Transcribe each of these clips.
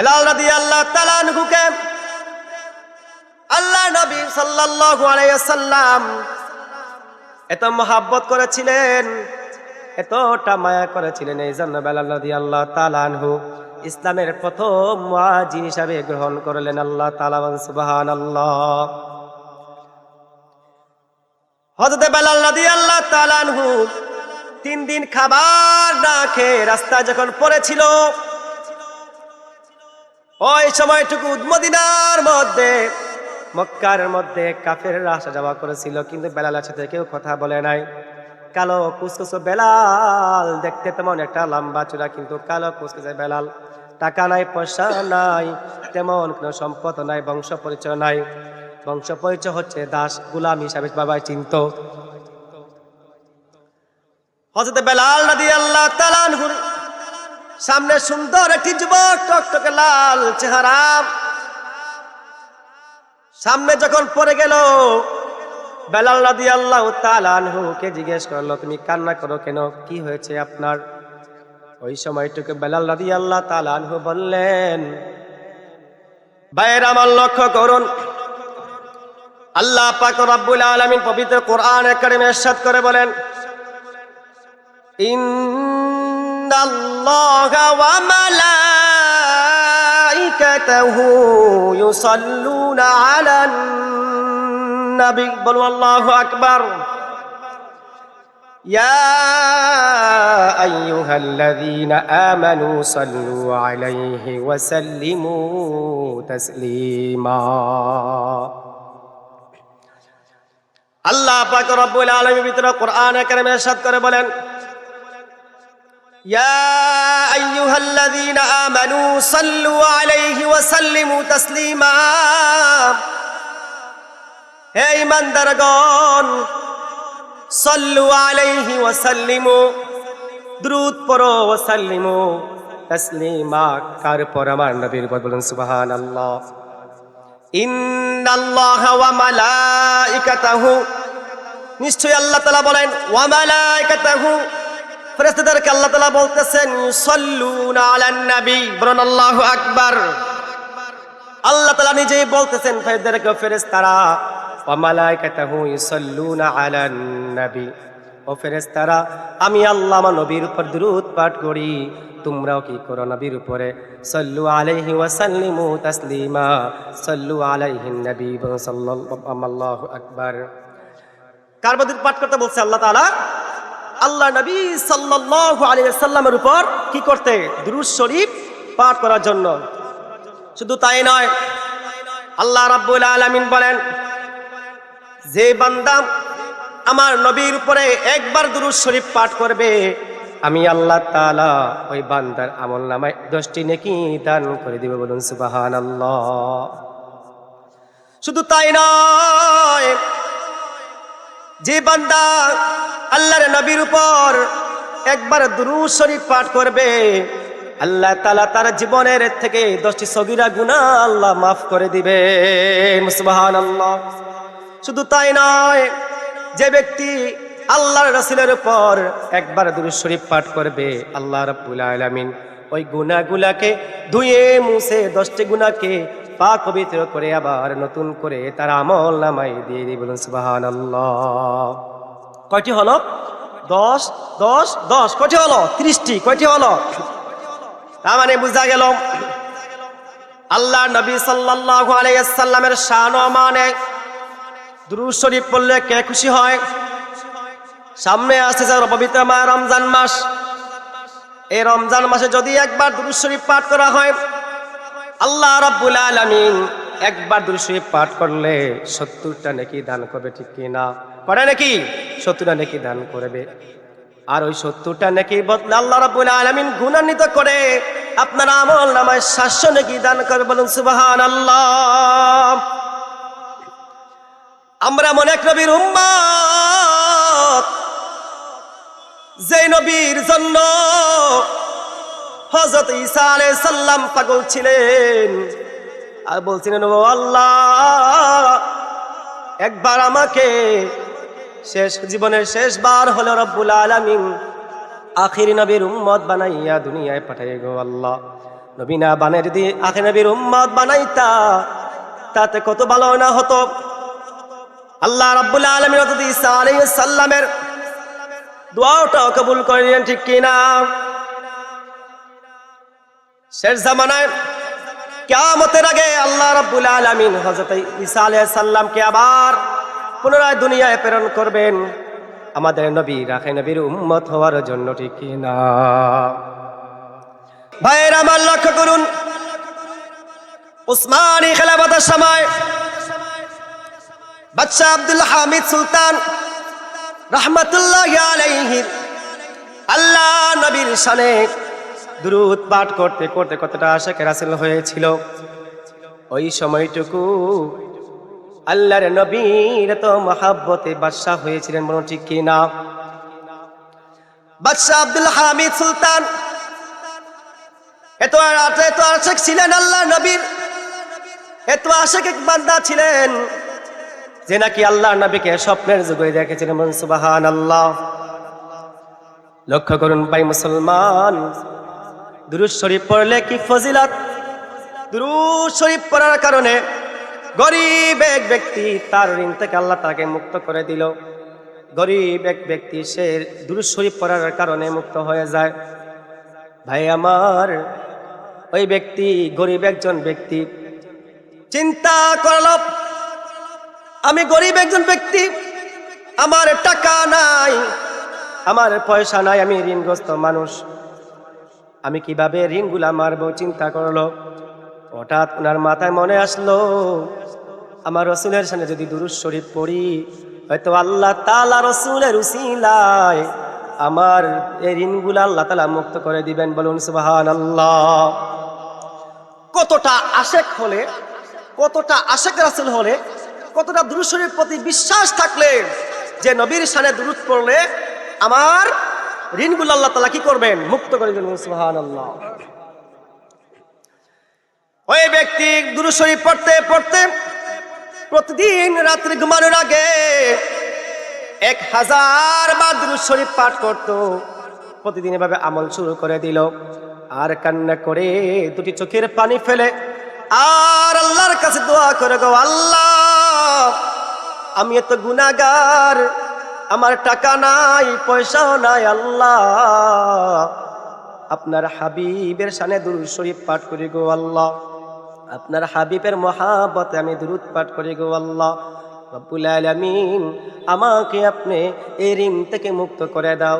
বেলাল রাদি আল্লাহ তালানহুকে আল্লাহ নবী সাল্লাল্লাহু এত মহাব্বত করেছিলেন, এতটা মায়া করেছিলেন এই জন্য বেলাল রাদি আল্লাহ তালানহু ইসলামের প্রথম মুয়াজিন হিসাবে গ্রহণ করলেন আল্লাহ তাআলা সুবহানাল্লাহ। হযরত বেলাল রাদি আল্লাহ তালানহু তিন দিন খাবার না খেয়ে রাস্তায় যখন পড়েছিল ওই সময়টুকু মদিনার মধ্যে, মক্কার মধ্যে কাফের আসা যাওয়া করেছিল, কিন্তু বেলালের সাথে কেউ কথা বলে নাই। কালো কুসকুসো বেলাল, দেখতে তেমন একটা লম্বা চূড়া, কিন্তু কালো কুসকুসে বেলাল, টাকা নাই, পয়সা নাই, তেমন কোনো সম্পদ নাই, বংশ পরিচয় নাই। বংশ পরিচয় হচ্ছে দাস গুলাম হিসাবে বাবাই চিন্ত। হজরত বেলাল আল্লাহ তালানহুর সামনে সুন্দর একটি যুবক টকটকে লাল চেহারা। সামনে যখন পড়ে গেল, বেলাল নদী আল্লাহ তালানহুকে জিজ্ঞেস করল, তুমি কান্না করো কেন? কি হয়েছে আপনার? ওই সময়টুকু বেলাল নদী আল্লাহ তালানহু বললেন, ভাইয়ের আমার লক্ষ্য করুন। আল্লাহ পাক রব্বুল আলামিন পবিত্র কোরআন একাডেমি এরশাদ করে বলেন إن الله وملائكته يصلون على النبي بلوا الله أكبر يا أيها الذين آمنوا صلوا عليه وسلموا تسليما আল্লাহ পাক রব্বুল আলামিন ভিতরে কোরআন কারিমে ইরশাদ করে বলেন يا أيها الذين آمنوا صلوا عليه وسلموا تسليما হে ইমানদারগণ সল্লু আলাইহি ওয়াসাল্লিমু দ্রুত পড়ো ওয়াসাল্লিমু তাসলিমা কার পর আমার নবীর উপর বলুন সুবহানাল্লাহ ইন্নাল্লাহা ওয়া মালাইকাতাহু নিশ্চয়ই আল্লাহ তাআলা বলেন ওয়া মালাইকাতাহু ফেরেস্তাদেরকে আল্লাহ তালা বলতেছেন সল্লুনা আলান নবী। বলুন, আল্লাহু আকবার। আল্লাহ তালা নিজেই বলতেছেন ফেরেস্তাদেরকে ফেরেস্তারা ওমালাইকাতাহু ইসাল্লুনা আলান নবী। ও ফেরেস্তারা আমি আল্লাহ আমার নবীর উপর দুরূদ পাঠ করি। তোমরাও কি করো নবীর উপরে? সল্লু আলাইহি ওয়াসাল্লিমু তাসলিমা। সল্লু আলাইহিন নবী। সাল্লাল্লাহু আকবার। কার মধ্যে পাঠ করতে বলছে আল্লাহ তাআলা? আল্লাহ নবী সাল্লাল্লাহু আলাইহি সাল্লামের উপর কি করতে? দুরূদ শরীফ পাঠ করার জন্য। শুধু তাই নয়, আল্লাহ রাব্বুল আলামিন বলেন, যে বান্দা আমার নবীর উপরে একবার দুরূদ শরীফ পাঠ করবে, আমি আল্লাহ তাআলা ওই বান্দার আমল নামায় দশটি নেকি দান করে দিবে বলুন সুবহানাল্লাহ। শুধু তাই নয় যে বান্দা আল্লাহর নবীর উপর একবার দুরূদ শরীফ পাঠ করবে, আল্লাহ তালা তার জীবনের থেকে দশটি সগিরা গুণা আল্লাহ মাফ করে দিবে। মুসবাহান আল্লাহ শুধু তাই নয়, যে ব্যক্তি আল্লাহর রসিলের উপর একবার দুরূদ শরীফ পাঠ করবে, আল্লাহ রাব্বুল আলামিন ওই গুনাহগুলাকে ধুয়ে মুছে দশটি গুনাহকে পাক পবিত্র করে আবার নতুন করে তার আমল নামাই দিয়ে দিয়ে বলুন সুবাহান কয়টি হলো? দশ দশ দশ। কয়টি হলো? ত্রিশটি। কয়টি হলো? তার মানে বুঝা গেল, আল্লাহ নবী সাল্লাল্লাহু আলাইহি সাল্লামের শান মানে দুরূদ শরীফ পড়লে কে খুশি হয়? সামনে আসছে পবিত্র মা রমজান মাস। এই রমজান মাসে যদি একবার দুরূদ শরীফ পাঠ করা হয় আল্লাহ রাব্বুল আলামিন একবার শরীফ পাঠ করলে সত্তরটা নাকি দান করবে, ঠিক কি না করে নাকি? সত্তরটা নাকি দান করবে। আর ওই সত্তরটা নাকি বদলে আল্লাহ রাব্বুল আলামিন গুণান্বিত করে আপনার আমল নামায় সাতশো নাকি দান করে বলুন সুবাহান আল্লাহ আমরা মনে এক নবীর উম্মত যে নবীর জন্য হজরত ঈসা আলাইহিস পাগল ছিলেন। আর বলছিলেন, ও আল্লাহ, একবার আমাকে শেষ, জীবনের শেষবার হলো রব্বুল আলামিন আখির নবীর উম্মত বানাইয়া দুনিয়ায় পাঠাই গো আল্লাহ। নবীনা বানের বানায় যদি আখে নবীর উম্মত বানাইতা, তাতে কত ভালো না হতো। আল্লাহ রাব্বুল আলামিন ঈসা আলাইহিস সালামের দোয়াটা কবুল করিলেন ঠিক কিনা? শেষ জামানায় কিয়ামতের আগে আল্লাহ রাব্বুল আলামিন হযরত ঈসা আলাইহিস সালামকে আবার পুনরায় দুনিয়ায় প্রেরণ করবেন। আমাদের নবী, রাখে নবীর উম্মত হওয়ার জন্য ঠিক কিনা? ভাইয়ের, আমার লক্ষ্য করুন। উসমানী খেলাফতের সময় বাদশাহ আব্দুল হামিদ সুলতান রহমতুল্লাহ আলাইহির আল্লাহ নবীর শানে দুরুদ পাঠ করতে করতে কতটা আশা কেরাসিল হয়েছিল? ওই সময়টুকু আল্লাহর নবীর তো মহাব্বতে বাদশাহ হয়েছিলেন মনে ঠিক কি না? বাদশাহ আব্দুল হামিদ সুলতান। এত এত আশেক ছিলেন আল্লাহ নবীর। এত আশেক এক বান্দা ছিলেন যে নাকি আল্লাহ নবীকে স্বপ্নের যুগে দেখেছিলেন সুবাহান আল্লাহ লক্ষ্য করুন ভাই মুসলমান দুরুদ শরীফ পড়লে কি ফজিলাত? দুরুদ শরীফ পড়ার কারণে গরিব এক ব্যক্তি তার ঋণ থেকে আল্লাহ তাকে মুক্ত করে দিল। গরিব এক ব্যক্তি সে দুরুদ শরীফ পড়ার কারণে মুক্ত হয়ে যায়। ভাই আমার, ওই ব্যক্তি গরিব একজন ব্যক্তি। চিন্তা করল আমি গরিব একজন ব্যক্তি। আমার টাকা নাই, আমার পয়সা নাই, আমি ঋণগ্রস্ত মানুষ। আমি কীভাবে ঋণগুলা মারবো চিন্তা করল। হঠাৎ ওনার মাথায় মনে আসলো, আমার রসুলের সামনে যদি দুরুজ শরীফ পড়ি, হয়তো আল্লাহ তালা রসুলের উসিলায় আমার এই ঋণগুলা আল্লাহ তালা মুক্ত করে দিবেন। বলুন সুবাহান আল্লাহ কতটা আশেক হলে, কতটা আশেক রাসুল হলে, কতটা দুরুশরীর প্রতি বিশ্বাস থাকলে যে নবীর সানে দুরুদ পড়লে আমার ঋণগুলো আল্লাহ তালা কি করবেন? মুক্ত করে দেবেন সুহান আল্লাহ ওই ব্যক্তি দুরুশরী পড়তে পড়তে প্রতিদিন রাত্রি ঘুমানোর আগে এক হাজার বার দুরুদ শরীফ পাঠ করতো। প্রতিদিন এভাবে আমল শুরু করে দিল। আর কান্না করে দুটি চোখের পানি ফেলে, আর আল্লাহর কাছে দোয়া করে গো আল্লাহ, আমি এত গুনাগার আমার টাকা নাই, পয়সাও নাই, আল্লাহ। আপনার হাবিবের সানে দুরুদ শরীফ পাঠ করি গো আল্লাহ। আপনার হাবিবের মহাবতে আমি দুরুদ পাঠ করি গো আল্লাহ। রব্বুল আলামিন আমাকে আপনি এই ঋণ থেকে মুক্ত করে দাও।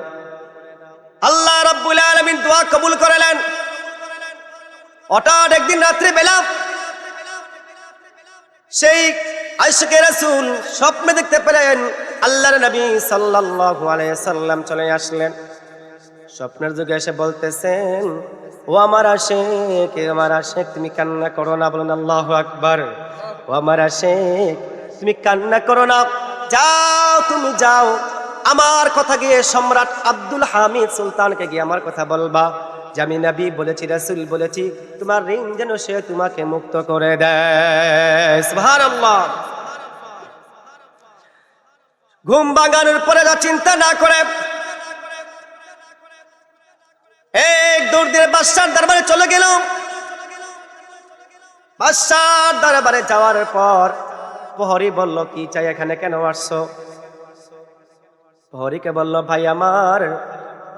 আল্লাহ রব্বুল আলামিন দোয়া কবুল করলেন। হঠাৎ একদিন রাত্রে বেলা সেই আশকে রাসূল স্বপ্নে দেখতে পেলেন আল্লাহর নবী সাল্লাল্লাহু আলাইহি সাল্লাম চলে আসলেন। স্বপ্নের যুগে এসে বলতেছেন, ও আমার আশেক আমার আশেক, তুমি কান্না করো না। বলুন আল্লাহ আকবার। ও আমার আশেক, তুমি কান্না করো না। যাও, তুমি যাও। আমার কথা গিয়ে সম্রাট আব্দুল হামিদ সুলতানকে গিয়ে আমার কথা বলবা। যে নবী বলেছি, রাসূল বলেছি, তোমার ঋণ যেন সে তোমাকে মুক্ত করে দেয়। ঘুম ভাঙানোর পরে যা চিন্তা না করে, এক দৌড় দিয়ে বাদশার দরবারে চলে গেল বাদশার দরবারে যাওয়ার পর প্রহরী বলল, কি চাই এখানে কেন আসছো? প্রহরীকে বলল, ভাই, আমার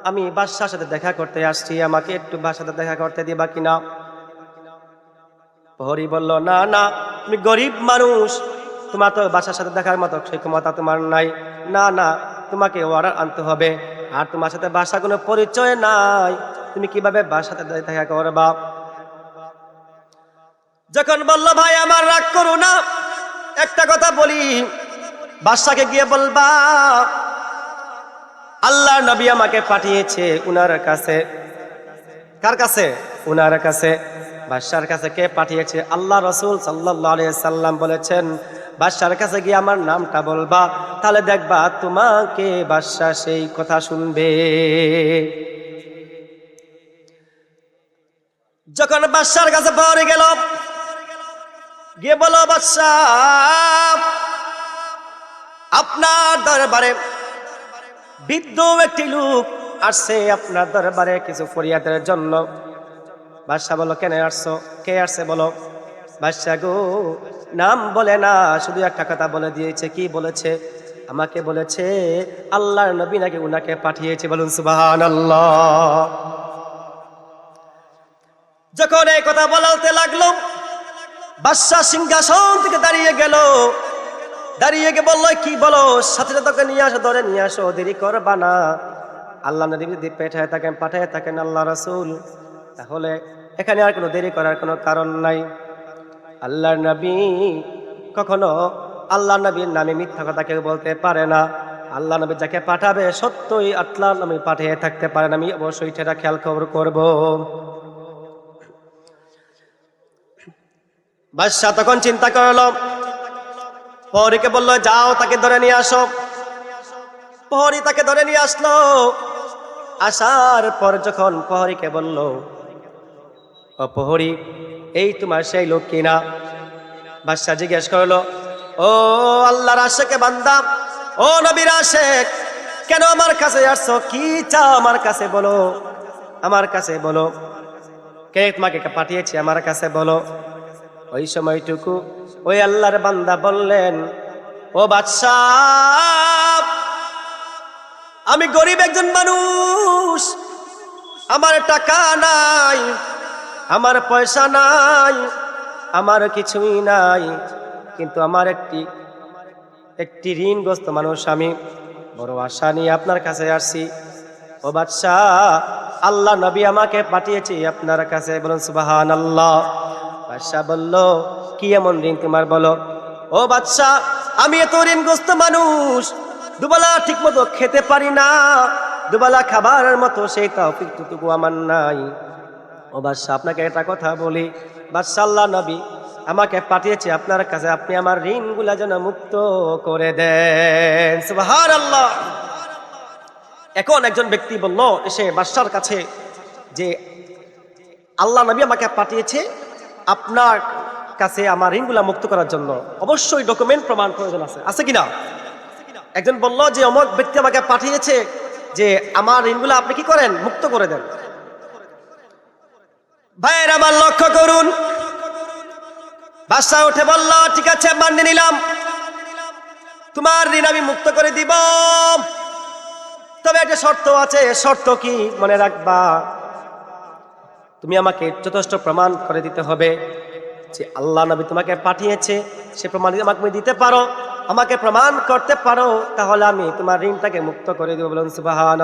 আমি বাদশার সাথে দেখা করতে আসছি, আমাকে একটু সাথে দেখা করতে দিবা কিনা? প্রহরী বলল, না না, তুমি গরিব মানুষ। তোমার তো বাসার সাথে দেখার মতো সেই ক্ষমতা তোমার নাই। না না, তোমাকে অর্ডার আনতে হবে। আর তোমার সাথে বাসা কোনো পরিচয় নাই। তুমি কীভাবে সাথে দেখা করবা? যখন বলল, ভাই, আমার রাগ করো না। একটা কথা বলি। বাদশাকে গিয়ে বলবা আল্লাহ নবী আমাকে পাঠিয়েছে উনার কাছে। কার কাছে? উনার কাছে। বাদশার কাছে কে পাঠিয়েছে? আল্লাহ রসুল সাল্লাহ সাল্লাম বলেছেন, বাদশার কাছে গিয়ে আমার নামটা বলবা, তাহলে দেখবা তোমাকে বাদশা সেই কথা শুনবে। যখন বাদশার কাছে পরে গেল, গিয়ে বলো বাদশাহ, আপনার দরবারে বৃদ্ধ একটি লোক আসছে আপনার দরবারে কিছু ফরিয়াদের জন্য। বাদশাহ বলো কেন আসছো? কে আসছে বলো? বাদশাহ গো, নাম বলে না, শুধু একটা কথা বলে দিয়েছে। কি বলেছে? আমাকে বলেছে, আল্লাহর নবী নাকি উনাকে পাঠিয়েছে? বলুন সুবাহান আল্লাহ যখন এই কথা বলতে লাগল বাদশাহ সিংহাসন থেকে দাঁড়িয়ে গেল। দাঁড়িয়ে গিয়ে বলল, কি বলো? সাথে সাথে তোকে নিয়ে আসো, ধরে নিয়ে আসো, দেরি করবা না। আল্লাহ যদি পেঠায় থাকেন, পাঠায় থাকেন আল্লাহ রাসূল। তাহলে এখানে আর কোনো দেরি করার কোনো কারণ নাই। আল্লাহর নবী কখনো আল্লাহ নবীর নামে মিথ্যা কথা কেউ বলতে পারে না। আল্লাহ নবী যাকে পাঠাবে, সত্যই আল্লাহ নবী পাঠিয়ে থাকতে পারেন আমি অবশ্যই সেটা খেয়াল খবর করব। বাদশাহ তখন চিন্তা করল পরীকে বলল, যাও, তাকে ধরে নিয়ে আসো। প্রহরী তাকে ধরে নিয়ে আসলো। আসার পর যখন প্রহরীকে বলল প্রহরী, এই তোমার সেই লোক কিনা বাদশাহ জিজ্ঞেস করল, ও আল্লাহর আশেকে বান্দা, ও নবীর আশেক, কেন আমার কাছে আসছো? কি চাও আমার কাছে বলো, আমার কাছে বলো। কে তোমাকে পাঠিয়েছি আমার কাছে বলো। ওই সময়টুকু ওই আল্লাহর বান্দা বললেন, ও বাদশাহ, আমি গরিব একজন মানুষ, আমার টাকা নাই, আমার পয়সা নাই, আমার কিছুই নাই, কিন্তু আমার একটি একটি ঋণগ্রস্ত মানুষ আমি বড় আশা নিয়ে আপনার কাছে আসছি। ও বাদশাহ, আল্লাহ নবী আমাকে পাঠিয়েছি আপনার কাছে, বলুন সুবাহান আল্লাহ বাদশাহ বলল, কি এমন ঋণ তোমার বলো? ও বাদশাহ, আমি এত ঋণগ্রস্ত মানুষ, দুবেলা ঠিক মতো খেতে পারি না, দুবেলা খাবারের মতো সেই তৌফিকটুকু আমার নাই। ও বাদশাহ, আপনাকে একটা কথা বলি। বাদশাহ, আল্লাহ নবী আমাকে পাঠিয়েছে, আপনার কাছে আপনি আমার ঋণগুলা যেন মুক্ত করে দেন। সুবাহার আল্লাহ এখন একজন ব্যক্তি বলল, এসে বাদশার কাছে যে, আল্লাহ নবী আমাকে পাঠিয়েছে আপনার কাছে আমার ঋণগুলা মুক্ত করার জন্য অবশ্যই ডকুমেন্ট প্রমাণ প্রয়োজন আছে। আছে কিনা? একজন বলল যে অমক ব্যক্তি আমাকে পাঠিয়েছে যে, আমার ঋণগুলো আপনি কি করেন? মুক্ত করে দেন। ভাইয়ের আমার লক্ষ্য করুন। বাসা উঠে বলল, ঠিক আছে মানিয়ে নিলাম। তোমার ঋণ আমি মুক্ত করে দিব। তবে একটা শর্ত আছে, শর্ত কি মনে রাখবা? তুমি আমাকে যথেষ্ট প্রমাণ করে দিতে হবে যে আল্লাহ নবী তোমাকে পাঠিয়েছে। সে প্রমাণ আমাকে তুমি দিতে পারো, আমাকে প্রমাণ করতে পারো, তাহলে আমি তোমার ঋণটাকে মুক্ত করে দেবো বলুন সুবাহান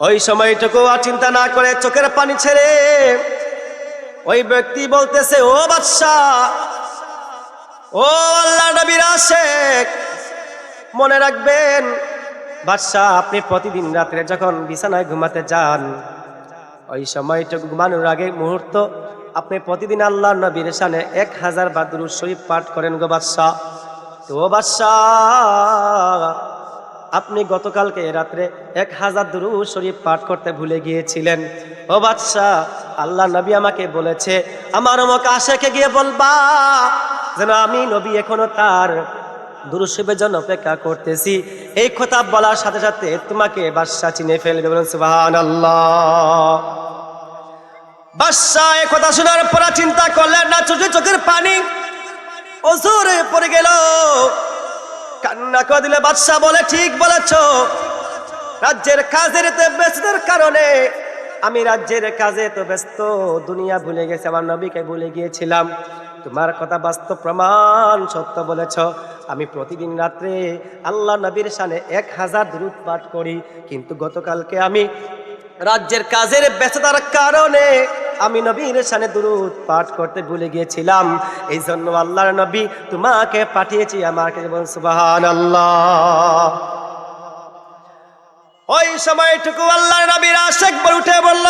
ওই সময়টুকু আর চিন্তা না করে চোখের পানি ছেড়ে ওই ব্যক্তি বলতেছে, ও বাদশাহ, ও আল্লাহ নবীর আশেক মনে রাখবেন বাদশাহ, আপনি প্রতিদিন রাত্রে যখন বিছানায় ঘুমাতে যান, ওই সময়টুকু ঘুমানোর আগে মুহূর্ত, আপনি প্রতিদিন আল্লাহ নবীর সানে এক হাজার বাদুর শরীফ পাঠ করেন গো বাদশাহ। তো বাদশাহ, আপনি গতকালকে রাত্রে এক হাজার দুরু শরীফ পাঠ করতে ভুলে গিয়েছিলেন। ও বাদশাহ, আল্লাহ নবী আমাকে বলেছে, আমার অমক আশেকে গিয়ে বলবা, যেন আমি নবী এখনও তার দুরুশিবের জন্য অপেক্ষা করতেছি। এই কথা বলার সাথে সাথে তোমাকে বাদশাহ চিনে ফেলবে বলুন সুবাহান আল্লাহ বাদশাহ এ কথা শোনার পর চিন্তা করলেন না, চোখে চোখের পানি অজুরে পড়ে গেল। কান্না করে দিলে বাদশাহ বলে, ঠিক বলেছ। রাজ্যের কাজের তো ব্যস্ততার কারণে আমি রাজ্যের কাজে তো ব্যস্ত, দুনিয়া ভুলে গেছে, আমার নবীকে ভুলে গিয়েছিলাম। তোমার কথা বাস্তব প্রমাণ, সত্য বলেছ। আমি প্রতিদিন রাত্রে আল্লাহ নবীর সানে এক হাজার দূরত পাঠ করি, কিন্তু গতকালকে আমি রাজ্যের কাজের ব্যস্ততার কারণে আমি নবীর সানে দুরুদ পাঠ করতে ভুলে গিয়েছিলাম। এই জন্য আল্লাহর নবী তোমাকে পাঠিয়েছি আমাকে যেমন সুবাহান আল্লাহ ওই সময়টুকু আল্লাহর নবীর আশেক বলে উঠে বলল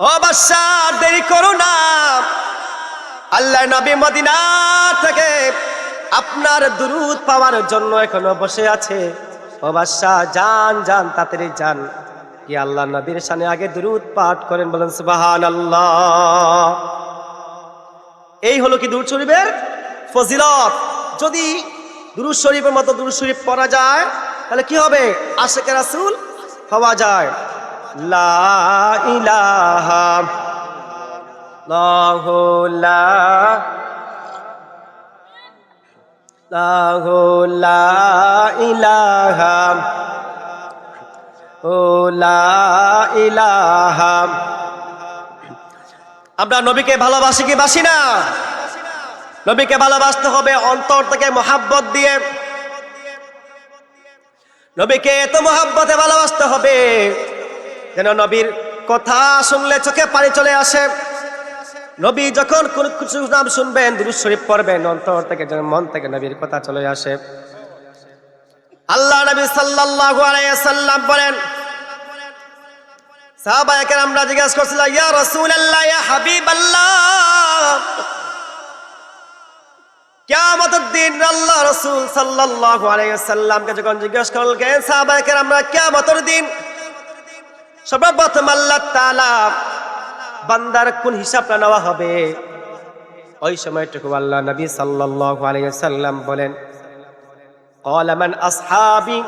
ও বাদশাহ দেরি করো না। আল্লাহ নবী মদিনা থেকে আপনার দুরুদ পাওয়ার জন্য এখনও বসে আছে। ও বাদশাহ যান যান, তাড়াতাড়ি যান। কি আল্লাহ নবীর সামনে আগে দুরুদ পাঠ করেন বলেন সুবাহান আল্লাহ এই হলো কি দুরুদ শরীফের ফজিলত? যদি দুরুদ শরীফের মতো দুরুদ শরীফ পড়া যায়, তাহলে কি হবে? আশেকে রাসূল হওয়া যায়। লা ইলাহা লাহু লা লাহু লা ইলাহা ও লা ইলাহা আমরা নবীকে ভালোবাসি কি বাসি না? নবীকে ভালোবাসতে হবে, অন্তর থেকে মোহাব্বত দিয়ে। নবীকে এত মোহাব্বতে ভালোবাসতে হবে, যেন নবীর কথা শুনলে চোখে পানি চলে আসে। নবী যখন কোন কিছু নাম শুনবেন, দুরুদ শরীফ পড়বেন, অন্তর থেকে যেন মন থেকে নবীর কথা চলে আসে। আল্লাহ নবী সাল্লাল্লাহু আলাইহি সাল্লাম বলেন, সাহাবায়ে কেরামরা জিজ্ঞাসা করছিল, ইয়া রাসূলুল্লাহ, ইয়া হাবিবাল্লাহ, কিয়ামতের দিন আল্লাহ রাসূল সাল্লাল্লাহু আলাইহি সাল্লামকে যখন জিজ্ঞাসা করলেন, সাহাবায়ে কেরামরা, কিয়ামতের দিন, সর্বপ্রথম আল্লাহ তাআলা বান্দার কোন হিসাবটা নেওয়া হবে ওই সময়টুকু আল্লাহ নবী সাল্লাল্লাহু আলাইহি সাল্লাম বলেন قال من أصحابي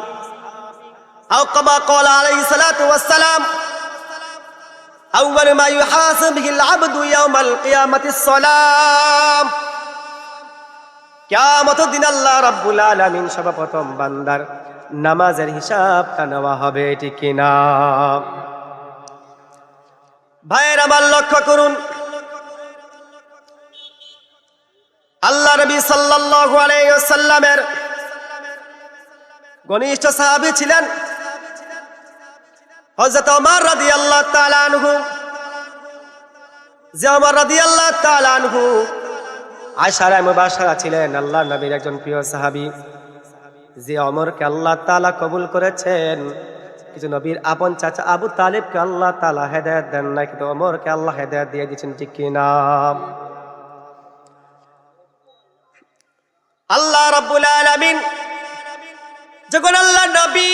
أو كما قال عليه الصلاة والسلام أول ما يحاسب به العبد يوم القيامة الصلاة কিয়ামত দিন আল্লাহ রাব্বুল আলামিন সর্বপ্রথম বান্দার নামাজের হিসাবটা নেওয়া হবে এটি কিনা ভাইয়ের আমার লক্ষ্য করুন। আল্লাহ রবি ওয়াসাল্লামের ঘনিষ্ঠ সাহাবী ছিলেন। হযরত ওমর রাদিয়াল্লাহু তাআলা আনহু। যে ওমর রাদিয়াল্লাহু তাআলা আনহু আয়সারা মুবাশশারা ছিলেন আল্লাহ নবীর একজন প্রিয় সাহাবী। যে অমরকে আল্লাহ তাআলা কবুল করেছেন। কিছু নবীর আপন চাচা আবু তালিবকে আল্লাহ তাআলা হেদায়েত দেন না কিন্তু অমরকে আল্লাহ হেদায়েত দিয়ে দিয়েছেন, ঠিক কিনা আল্লাহ রাব্বুল আলামিন, যখন আল্লাহ নবী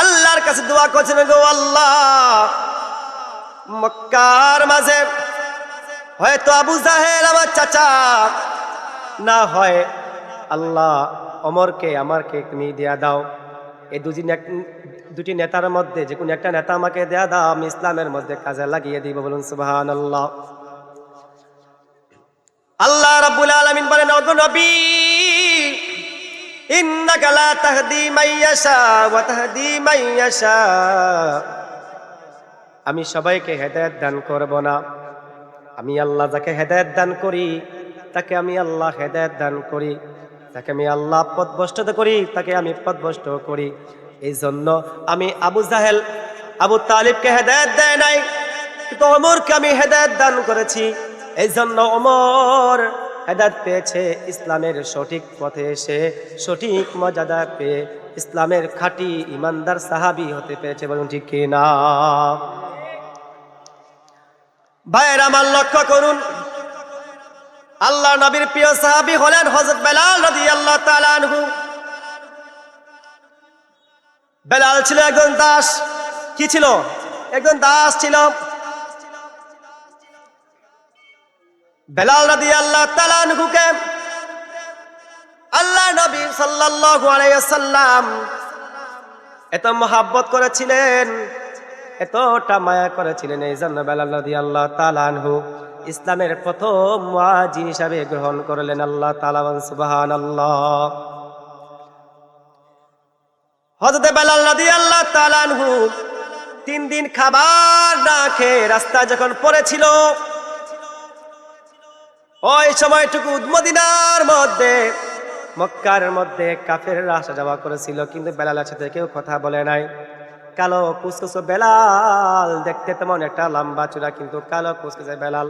আল্লাহর কাছে দোয়া করছেন, গো আল্লাহ, মক্কার মাঝে হয়তো আবু জাহেল আমার চাচা, না হয় আল্লাহ অমরকে আমারকে তুমি দিয়া দাও। এই দুটি দুটি নেতার মধ্যে যে কোনো একটা নেতা আমাকে দেয়া দাও, আমি ইসলামের মধ্যে কাজে লাগিয়ে দিব, বলুন সুবাহান আল্লাহ আল্লাহ রাব্বুল আলামিন বলেন ওগো নবী, ইন্নাকা লা তাহদি মান ইয়াশা ওয়া তাহদি মান ইয়াশা। আমি সবাইকে হেদায়েত দান করব না। আমি আল্লাহ যাকে হেদায়েত দান করি, তাকে আমি আল্লাহ হেদায়েত দান করি। তাকে আমি আল্লাহ পথভ্রষ্ট করি, তাকে আমি পথভ্রষ্ট করি। এই জন্য আমি আবু জাহেল, আবু তালিবকে হেদায়ত দেয় নাই, কিন্তু অমরকে আমি হেদায়ত দান করেছি। এই জন্য অমর হেদায়ত পেয়েছে ইসলামের সঠিক পথে এসে, সঠিক মর্যাদা পেয়ে ইসলামের খাঁটি ইমানদার সাহাবি হতে পেরেছে বলুন ঠিক কি না ভাইয়ের, আমার লক্ষ্য করুন আল্লাহ নবীর প্রিয় সাহাবি হলেন হজরত বেলাল নদী আল্লাহ তালানহু বেলাল ছিল একজন দাস। কি ছিল? একজন দাস ছিল। বেলাল নদী আল্লাহ তালানহুকে আল্লাহ নবী সাল্লাল্লাহু আলাইহি সাল্লাম এত মহাব্বত করেছিলেন, এতটা মায়া করেছিলেন, এই জন্য বেলাল নদী আল্লাহ তালানহু ইসলামের প্রথম ওয়াজি হিসাবে গ্রহণ করলেন আল্লাহ তালাবান সুবাহান আল্লাহ হজরত বেলাল নদী আল্লাহ তালানহু তিন দিন খাবার না খেয়ে রাস্তায় যখন পড়েছিল, ওই সময়টুকু উদ্মদিনার মধ্যে, মক্কার মধ্যে কাফের আসা যাওয়া করেছিল, কিন্তু বেলালের সাথে কেউ কথা বলে নাই। কালো কুসকুসো বেলাল দেখতে তেমন একটা লম্বা চূড়া, কিন্তু কালো কুসকুসে বেলাল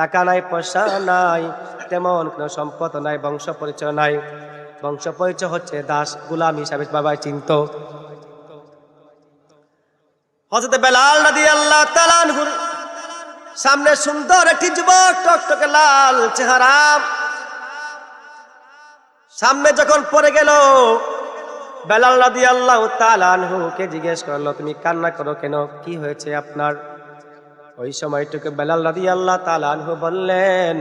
টাকা নাই, পয়সা নাই, তেমন কোনো সম্পদ নাই, বংশ পরিচয় নাই। বংশ পরিচয় হচ্ছে দাস, গুলাম হিসাবে বাবাই চিন্ত। হজরত বেলাল নদী আল্লাহ সামনে সুন্দর একটি যুবক টকটকে লাল চেহারা। সামনে যখন পড়ে গেল, বেলাল রাদি আল্লাহ তালানহু কে জিজ্ঞেস করল, তুমি কান্না করো কেন? কি হয়েছে আপনার? ওই সময়টুকু বেলাল রাদি আল্লাহ তালানহু বললেন,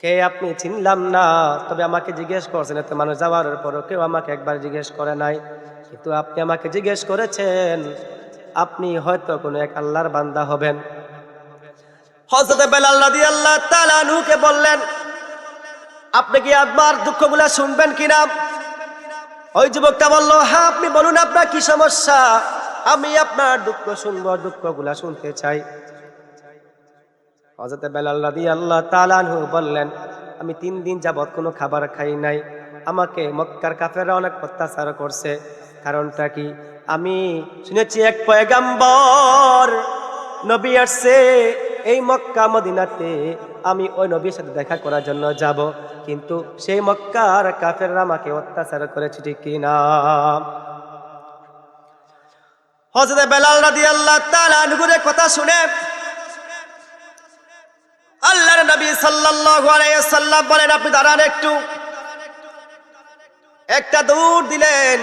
কে আপনি চিনলাম না? তবে আমাকে জিজ্ঞেস করছেন, এত মানুষ যাওয়ার পরও কেউ আমাকে একবার জিজ্ঞেস করে নাই। কিন্তু আপনি আমাকে জিজ্ঞেস করেছেন, আপনি হয়তো কোনো এক আল্লাহর বান্দা হবেন। হজরত বেলাল রাদি আল্লাহ তালানুকে বললেন, আপনি কি একবার দুঃখগুলা শুনবেন কিনা? ওই যুবকটা বলল হ্যাঁ আপনি বলুন, আপনার কি সমস্যা? আমি আপনার দুঃখ শুনব, দুঃখগুলা শুনতে চাই। হজরত বেলাল রাদি আল্লাহ তালানহু বললেন, আমি তিন দিন যাবৎ কোনো খাবার খাই নাই। আমাকে মক্কার কাফেররা অনেক অত্যাচার করছে। কারণটা কি? আমি শুনেছি এক পয়গাম্বর নবী আসছে, এই মক্কা মদিনাতে আমি ওই নবীর সাথে দেখা করার জন্য যাব। কিন্তু সেই মক্কার কাফেররা আমাকে অত্যাচার করেছে ঠিক কিনা? হজরত বেলাল রাদি আল্লাহ তালানহুরের কথা শুনে আল্লাহর নবী সাল্লাম বলেন, আপনি দাঁড়ান একটু। একটা দৌড় দিলেন।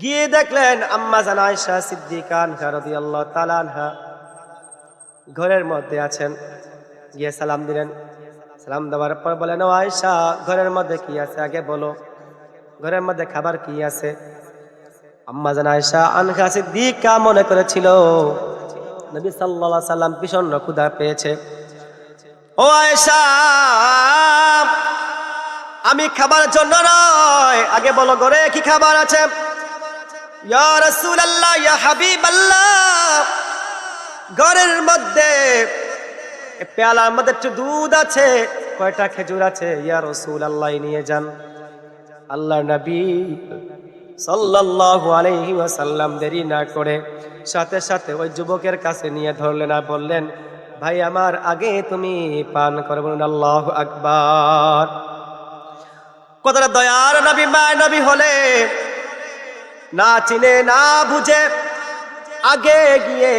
গিয়ে দেখলেন আম্মা জান আয়েশা সিদ্দিকা আনহা রাদিয়াল্লাহু তাআলা আনহা ঘরের মধ্যে আছেন। গিয়ে সালাম দিলেন। সালাম দেওয়ার পর বলেন, ও আয়েশা, ঘরের মধ্যে কি আছে? আগে বলো। ঘরের মধ্যে খাবার কি আছে? আম্মা জান আয়েশা আনহা সিদ্দিকা মনে করেছিল, নবী সাল্লাল্লাহু সাল্লাম ভীষণ ক্ষুধা পেয়েছে। ও আয়েশা, আমি খাবারের জন্য নয়। আগে বলো গরে কি খাবার আছে? ইয়া রাসূলুল্লাহ, ইয়া হাবিবাল্লাহ। ঘরের মধ্যে পেয়ালার মধ্যে একটু দুধ আছে, কয়টা খেজুর আছে? ইয়া রাসূলুল্লাহ, নিয়ে যান। আল্লাহর নবী সাল্লাল্লাহু আলাইহি ওয়াসাল্লাম দেরি না করে সাথে সাথে ওই যুবকের কাছে নিয়ে ধরলেন আর বললেন, ভাই, আমার আগে তুমি পান করে, বলুন আল্লাহ আকবার। কতটা দয়ার নবী মায় নবী হলে না চিনে, না বুঝে আগে গিয়ে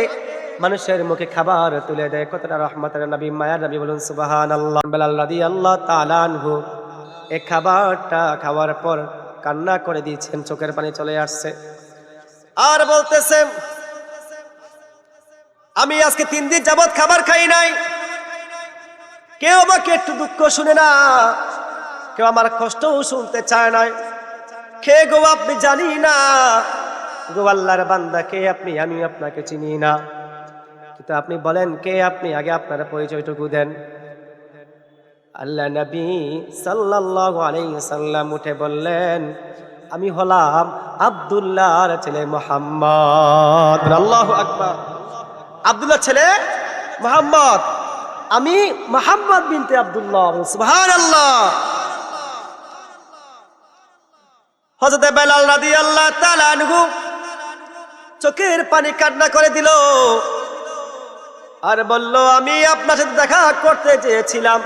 মানুষের মুখে খাবার তুলে দেয়। কতটা রহমতের নবী, মায়ার নবী বলুন সুবাহান আল্লাহ আল্লাহ তালানহু এই খাবারটা খাওয়ার পর কান্না করে দিয়েছেন, চোখের পানি চলে আসছে। আর বলতেছে, আমি আজকে তিন দিন যাবৎ খাবার খাই নাই। কেউ আমাকে একটু দুঃখ শুনে না। কেউ আমার কষ্টও শুনতে চায় না কে গো আপনি জানি না। গো আল্লাহর বান্দা, কে আপনি? আমি আপনাকে চিনি না। কিন্তু আপনি বলেন, কে আপনি? আগে আপনার পরিচয়টুকু দেন। আল্লাহ নবী সাল্লাল্লাহু আলাইহি সাল্লাম উঠে বললেন, আমি হলাম আব্দুল্লাহর ছেলে মোহাম্মদ। আল্লাহ আকবার। আব্দুল্লাহ ছেলে মোহাম্মদ। আমি মোহাম্মদ বিনতে আব্দুল্লাহ সুবহান আল্লাহ হজরত বেলাল রাদি আল্লাহ তালানহু চোখের পানি কান্না করে দিল আর বলল, আমি আপনার সাথে দেখা করতে চেয়েছিলাম।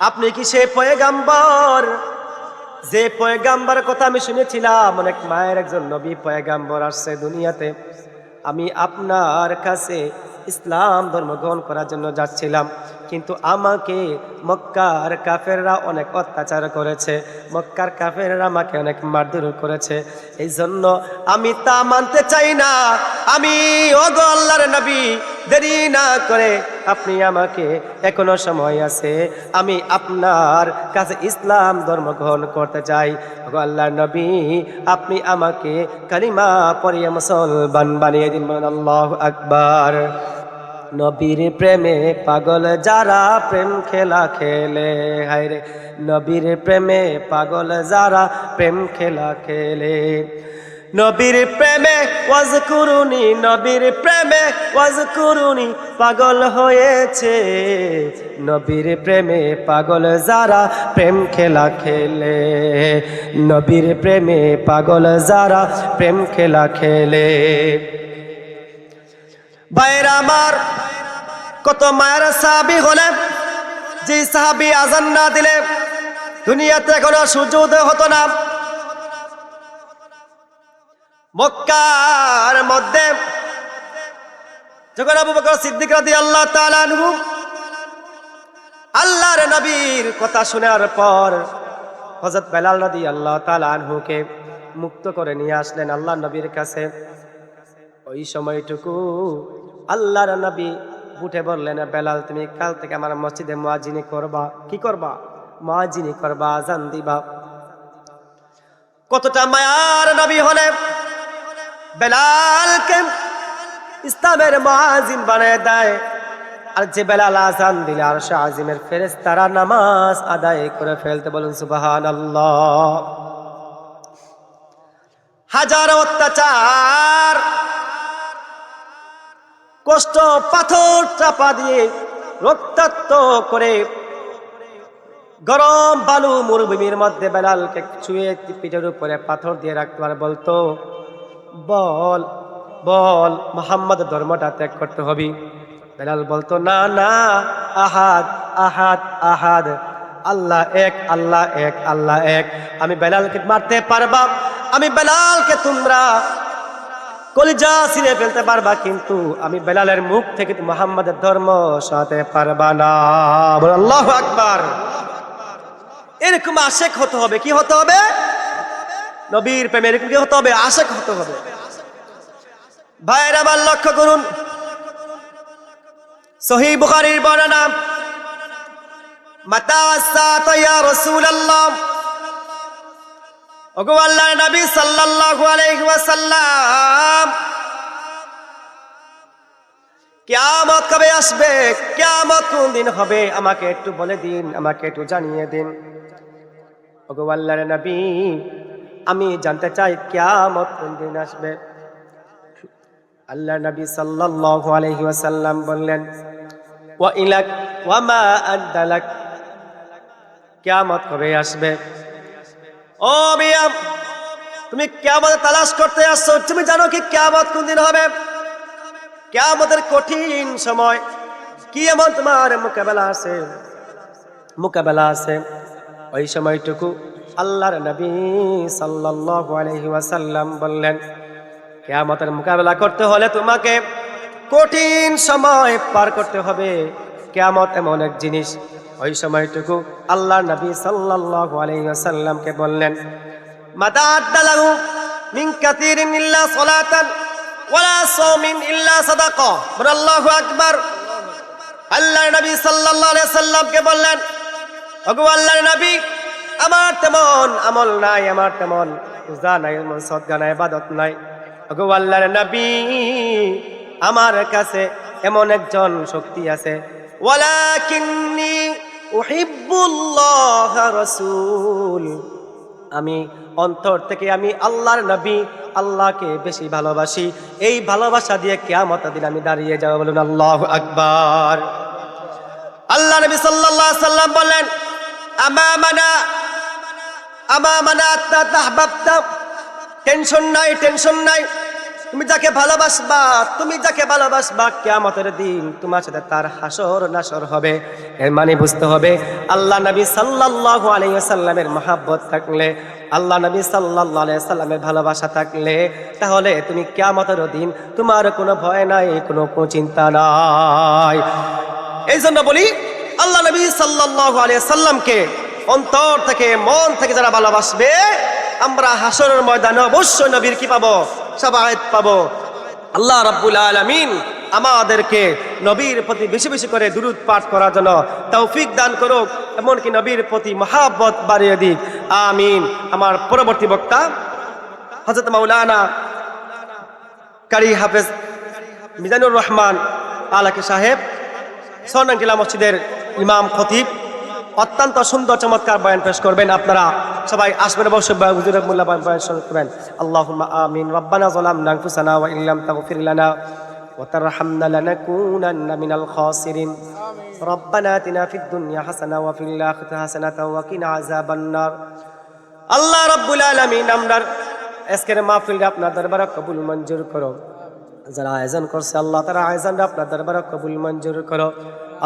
আপনি কি সে পয়গাম্বর? যে পয়গাম্বার কথা আমি শুনেছিলাম, অনেক মায়ের একজন নবী পয়গাম্বর আসছে দুনিয়াতে। আমি আপনার কাছে ইসলাম ধর্ম গ্রহণ করার জন্য যাচ্ছিলাম, কিন্তু আমাকে মক্কার কাফেররা অনেক অত্যাচার করেছে। মক্কার কাফেররা আমাকে অনেক মারধর করেছে। এই জন্য আমি তা মানতে চাই না। আমি, ওগো আল্লাহর নবী, দেরি না করে আপনি আমাকে এখনও সময় আছে, আমি আপনার কাছে ইসলাম ধর্ম গ্রহণ করতে চাই। ওগো আল্লাহর নবী, আপনি আমাকে কালিমা পরিয়ে মুসলমান বানিয়ে দিন আল্লাহ আকবার। নবীর প্রেমে পাগল যারা প্রেম খেলা খেলে হায় রে নবীর প্রেমে পাগল যারা প্রেম খেলা খেলে। নবীর প্রেমে ওয়াজ করুনি নবীর প্রেমে ওয়াজ করুনি পাগল হয়েছে। নবীর প্রেমে পাগল যারা প্রেম খেলা খেলে, নবীর প্রেমে পাগল যারা প্রেম খেলা খেলে। বাইরে আমার, কত মায়ের সাহাবি হলে যে সাহাবি আজান না দিলে দুনিয়াতে সূর্য উদয় হতো না। মক্কার মধ্যে যখন আবু বকর সিদ্দিক রাদি আল্লাহ তালানহু আল্লাহর নবীর কথা শোনার পর হজরত বেলাল নদী আল্লাহ তালানহুকে মুক্ত করে নিয়ে আসলেন আল্লাহ নবীর কাছে। ওই সময়টুকু আল্লাহর নবী উঠে বললেন, বেলাল, তুমি কাল থেকে আমার মসজিদে মুয়াজিনি করবা? কি করবা? মুয়াজিনি করবা, আজান দিবা। কতটা মায়ার নবী হলে বেলালকে ইসলামের মুয়াজিন বানায় দেয়। আর যে বেলাল দিলে আর ফেরেস তারা নামাজ আদায় করে ফেলতে বলুন সুবাহান হাজার অত্যাচার, কষ্ট পাথর চাপা দিয়ে রক্তাক্ত করে গরম বালু মরুভূমির মধ্যে বেলালকে ছুঁয়ে পিঠের উপরে পাথর দিয়ে রাখতে আর বলতো বল বল, মোহাম্মদ ধর্মটা ত্যাগ করতে হবে। বেলাল বলতো, না না, আহাদ আহাদ আহাদ। আল্লাহ এক আল্লাহ এক আল্লাহ এক। আমি বেলালকে মারতে পারবা, আমি বেলালকে তোমরা কলিজা ছিঁড়ে ফেলতে পারবা, কিন্তু আমি বেলালের মুখ থেকে মোহাম্মদের ধর্ম সাথে পারবা না। আল্লাহ আকবার। এরকম আশেক হতে হবে, কি হতে হবে? নবীর প্রেমে এরকম কি হতে হবে? আশেক হতে হবে? ভাইয়ের আমার লক্ষ্য করুন। সহি বুখারির বর্ণনা, মাতা সাত ইয়া রাসূলুল্লাহ। ওগো আল্লাহর নবী সাল্লাল্লাহু আলাইহি ওয়াসাল্লাম, কিয়ামত কবে আসবে? কিয়ামত কোন দিন হবে? আমাকে একটু বলে দিন, আমাকে একটু জানিয়ে দিন। ওগো আল্লাহর নবী আমি জানতে চাই, কিয়ামত কোন দিন আসবে? আল্লাহ নবী সাল্লাল্লাহু আলাইহি ওয়াসাল্লাম বললেন, ওয়া ইলাক, ওয়া মা আদালাক কিয়ামত কবে আসবে? ও মিয়াম তুমি কিয়ামত তালাশ করতে আসছো, তুমি জানো কি কিয়ামত কোন দিন হবে? কিয়ামতের কঠিন সময়, কি এমন তোমার মোকাবেলা আছে? মোকাবেলা আছে, ওই সময়টুকু আল্লাহর নবী সাল্লাল্লাহু আলাইহি ওয়াসাল্লাম বললেন, কেয়ামতের মোকাবেলা করতে হলে তোমাকে কঠিন সময় পার করতে হবে। কেয়ামত এমন এক জিনিস, ওই সময়টুকু আল্লাহ নবী সাল্লাল্লাহু আলাইহি ওয়াসাল্লামকে বললেন মাতা আদালাহু মিন কাতিরিন ইল্লা সালাতান ওয়ালা সাওমিন ইল্লা সাদাকা। আল্লাহু আকবার। আল্লাহ নবী সাল্লাল্লাহু আলাইহি সাল্লামকে বললেন, ওগো আল্লাহর নবী আমার তেমন আমল নাই, আমার তেমন রোজা নাই সদগা নাই, ইবাদত নাই। ওগো আল্লাহর নবী, আমার কাছে এমন একজন শক্তি আছে। ওয়ালাকিন্নি উহিব্বুল্লাহ রাসূল। আমি অন্তর থেকে আমি আল্লাহর নবী, আল্লাহকে বেশি ভালোবাসি। এই ভালোবাসা দিয়ে কেয়ামত দিন আমি দাঁড়িয়ে যাব বলুন আল্লাহ আকবার। আল্লাহ নবী সাল্লাল্লাহু আলাইহি সাল্লাম বলেন আমামানা তাহবাবতা। টেনশন নাই টেনশন নাই। তুমি যাকে ভালোবাসবা, তুমি যাকে ভালোবাসবা, কেয়ামতের দিন তোমার সাথে তার হাসর নাসর হবে। এর মানে বুঝতে হবে, আল্লাহ নবী সাল্লাল্লাহু আলাইহি সাল্লামের মহাব্বত থাকলে, আল্লাহ নবী সাল্লাল্লাহু আলাইহি সাল্লামের ভালোবাসা থাকলে, তাহলে তুমি কেয়ামতের দিন তোমার কোনো ভয় নাই, কোনো কোনো চিন্তা নাই। এই জন্য বলি, আল্লাহ নবী সাল্লাল্লাহু আলাইহি সাল্লামকে অন্তর থেকে মন থেকে যারা ভালোবাসবে, আমরা হাসরের ময়দানে অবশ্যই নবীর কি পাবো? সাবায়েত পাবো। আল্লাহ রাব্বুল আলামিন আমাদেরকে নবীর প্রতি বেশি বেশি করে দুরুদ পাঠ করার জন্য তৌফিক দান করুক, এমনকি নবীর প্রতি মহাব্বত বাড়িয়ে দিক। আমিন। আমার পরবর্তী বক্তা, হযরত মাওলানা কারি হাফেজ মিজানুর রহমান আলাকি সাহেব সোনাঙ্কিলা মসজিদের ইমাম খতিব। অত্যন্ত সুন্দর চমৎকার বয়ান পেশ করবেন আপনারা। সবাই আসবেন অবশ্যই হুজুরের মূল্যবান বয়ান করবেন। আল্লাহুম্মা আমিন। রব্বানা যালামনা আনফুসানা ওয়া ইল্লাম তাগফির লানা ওয়া তারহামনা লানাকুনান্না মিনাল খাসিরিন। রব্বানা আতিনা ফিদ দুনিয়া হাসানা ওয়া ফিল আখিরাতি হাসানাতা ওয়া কিনা আযাবান নার আল্লাহ আজকের মাহফিলটা আপনার দরবারে কবুল মঞ্জুর করো যারা আয়োজন করছে, আল্লাহ তারা আয়োজন আপনার দরবার কবুল মঞ্জুর করো।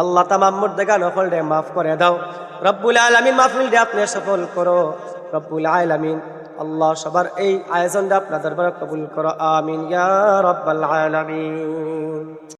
আল্লাহ তামাম মুর্দেগা নফল ডে মাফ করে দাও। রব্বুল আলমিন মাহফিল ডে আপনি সফল করো। রব্বুল আলমিন, আল্লাহ সবার এই আয়োজনটা আপনার দরবার কবুল করো। আমিন ইয়া রব্বাল আলামিন।